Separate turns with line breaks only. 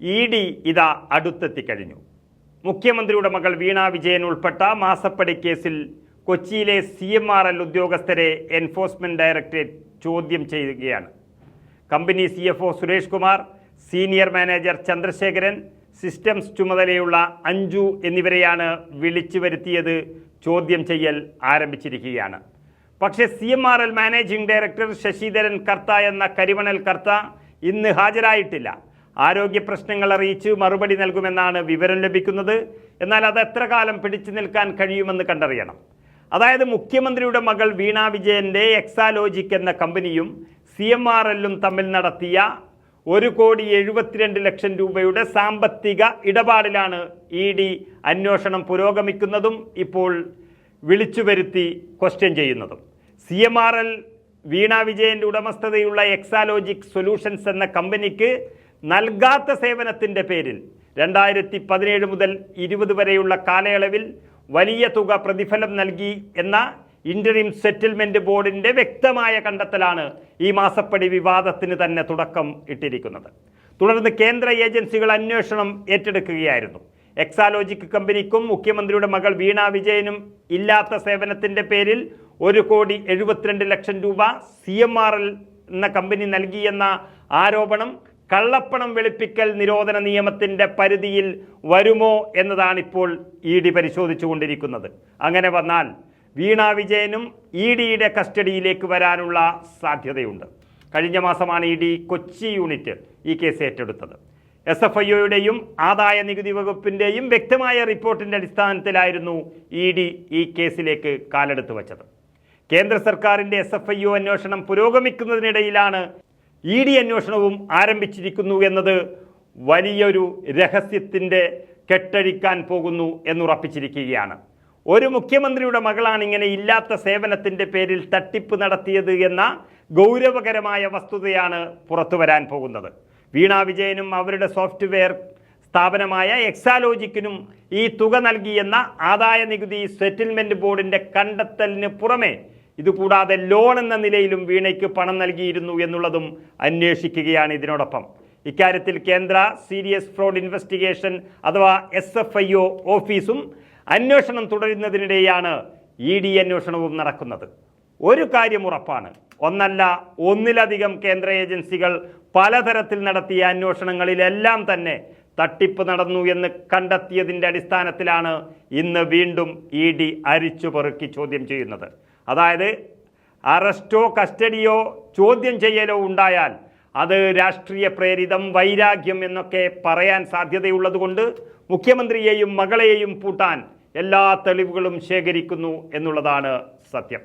E D ഇതാ അടുത്തെത്തിക്കഴിഞ്ഞു. മുഖ്യമന്ത്രിയുടെ മകൾ വീണാ വിജയൻ ഉൾപ്പെട്ട മാസപ്പടി കേസിൽ കൊച്ചിയിലെ സി എം ആർ എൽ ഉദ്യോഗസ്ഥരെ എൻഫോഴ്സ്മെന്റ് ഡയറക്ടറേറ്റ് ചോദ്യം ചെയ്യുകയാണ്. Company C F O Suresh Kumar senior manager Chandrasekharan systems ചുമതലയുള്ള അഞ്ജു എന്നിവരെയാണ് വിളിച്ചു വരുത്തിയത് ചോദ്യം ചെയ്യൽ ആരംഭിച്ചിരിക്കുകയാണ്. പക്ഷേ C M R L managing director Sasidharan Kartha എന്ന കരിമണൽ കർത്ത ഇന്ന് ഹാജരായിട്ടില്ല. ആരോഗ്യ പ്രശ്നങ്ങൾ അറിയിച്ച് മറുപടി നൽകുമെന്നാണ് വിവരം ലഭിക്കുന്നത്. എന്നാൽ അത് എത്ര കാലം പിടിച്ചു നിൽക്കാൻ കഴിയുമെന്ന് കണ്ടറിയണം. അതായത് മുഖ്യമന്ത്രിയുടെ മകൾ വീണ വിജയന്റെ എക്സാലോജിക് എന്ന കമ്പനിയും സി എം ആർ എല്ലും തമ്മിൽ നടത്തിയ ഒരു കോടി എഴുപത്തിരണ്ട് ലക്ഷം രൂപയുടെ സാമ്പത്തിക ഇടപാടിലാണ് ഇ ഡി അന്വേഷണം പുരോഗമിക്കുന്നതും ഇപ്പോൾ വിളിച്ചു വരുത്തി ക്വസ്റ്റ്യൻ ചെയ്യുന്നതും. C M R L Veena വിജയന്റെ ഉടമസ്ഥതയുള്ള എക്സാലോജിക് സൊല്യൂഷൻസ് എന്ന കമ്പനിക്ക് നൽകാത്ത സേവനത്തിന്റെ പേരിൽ രണ്ടായിരത്തി പതിനേഴ് മുതൽ ഇരുപത് വരെയുള്ള കാലയളവിൽ വലിയ തുക പ്രതിഫലം നൽകി എന്ന ഇന്ററിം സെറ്റിൽമെന്റ് ബോർഡിന്റെ വ്യക്തമായ കണ്ടെത്തലാണ് ഈ മാസപ്പടി വിവാദത്തിന് തന്നെ തുടക്കം ഇട്ടിരിക്കുന്നത്. തുടർന്ന് കേന്ദ്ര ഏജൻസികൾ അന്വേഷണം ഏറ്റെടുക്കുകയായിരുന്നു. എക്സാലോജിക് കമ്പനിക്കും മുഖ്യമന്ത്രിയുടെ മകൾ വീണ വിജയനും ഇല്ലാത്ത സേവനത്തിന്റെ പേരിൽ ഒരു കോടി എഴുപത്തിരണ്ട് ലക്ഷം രൂപ സി എന്ന കമ്പനി നൽകിയെന്ന ആരോപണം കള്ളപ്പണം വെളുപ്പിക്കൽ നിരോധന നിയമത്തിന്റെ പരിധിയിൽ വരുമോ എന്നതാണ് ഇപ്പോൾ ഇ ഡി പരിശോധിച്ചുകൊണ്ടിരിക്കുന്നത്. അങ്ങനെ വന്നാൽ വീണ വിജയനും ഇ ഡിയുടെ കസ്റ്റഡിയിലേക്ക് വരാനുള്ള സാധ്യതയുണ്ട്. കഴിഞ്ഞ മാസമാണ് ഇ ഡി കൊച്ചി യൂണിറ്റ് ഈ കേസ് ഏറ്റെടുത്തത്. എസ് എഫ് ഐഒയുടെയും ആദായ നികുതി വകുപ്പിന്റെയും വ്യക്തമായ റിപ്പോർട്ടിന്റെ അടിസ്ഥാനത്തിലായിരുന്നു ഇ ഡി ഈ കേസിലേക്ക് കാലെടുത്ത് വച്ചത്. കേന്ദ്ര സർക്കാരിന്റെ എസ് എഫ് ഐ ഒ അന്വേഷണം പുരോഗമിക്കുന്നതിനിടയിലാണ് ഇ ഡി അന്വേഷണവും ആരംഭിച്ചിരിക്കുന്നു എന്നത് വലിയൊരു രഹസ്യത്തിന്റെ കെട്ടഴിക്കാൻ പോകുന്നു എന്നുറപ്പിച്ചിരിക്കുകയാണ്. ഒരു മുഖ്യമന്ത്രിയുടെ മകളാണ് ഇങ്ങനെ ഇല്ലാത്ത സേവനത്തിന്റെ പേരിൽ തട്ടിപ്പ് നടത്തിയത് എന്ന ഗൗരവകരമായ വസ്തുതയാണ് പുറത്തു വരാൻ പോകുന്നത്. വീണ വിജയനും അവരുടെ സോഫ്റ്റ്വെയർ സ്ഥാപനമായ എക്സാലോജിക്കിനും ഈ തുക നൽകിയെന്ന ആദായ നികുതി സെറ്റിൽമെന്റ് ബോർഡിന്റെ കണ്ടെത്തലിന് പുറമെ ഇതുകൂടാതെ ലോൺ എന്ന നിലയിലും വീണയ്ക്ക് പണം നൽകിയിരുന്നു എന്നുള്ളതും അന്വേഷിക്കുകയാണ് ഇതിനോടൊപ്പം. ഇക്കാര്യത്തിൽ കേന്ദ്ര സീരിയസ് ഫ്രോഡ് ഇൻവെസ്റ്റിഗേഷൻ അഥവാ എസ് എഫ് ഐ ഒ ഓഫീസും അന്വേഷണം തുടരുന്നതിനിടെയാണ് ഇ ഡി അന്വേഷണവും നടക്കുന്നത്. ഒരു കാര്യം ഉറപ്പാണ്. ഒന്നല്ല ഒന്നിലധികം കേന്ദ്ര ഏജൻസികൾ പലതരത്തിൽ നടത്തിയ അന്വേഷണങ്ങളിലെല്ലാം തന്നെ തട്ടിപ്പ് നടന്നു എന്ന് കണ്ടെത്തിയതിന്റെ അടിസ്ഥാനത്തിലാണ് ഇന്ന് വീണ്ടും ഇ ഡി അരിച്ചു ചോദ്യം ചെയ്യുന്നത്. അതായത് അറസ്റ്റോ കസ്റ്റഡിയോ ചോദ്യം ചെയ്യലോ ഉണ്ടായാൽ അത് രാഷ്ട്രീയ പ്രേരിതം വൈരാഗ്യം എന്നൊക്കെ പറയാൻ സാധ്യതയുള്ളതുകൊണ്ട് മുഖ്യമന്ത്രിയെയും മകളെയും പൂട്ടാൻ എല്ലാ തെളിവുകളും ശേഖരിക്കുന്നു എന്നുള്ളതാണ് സത്യം.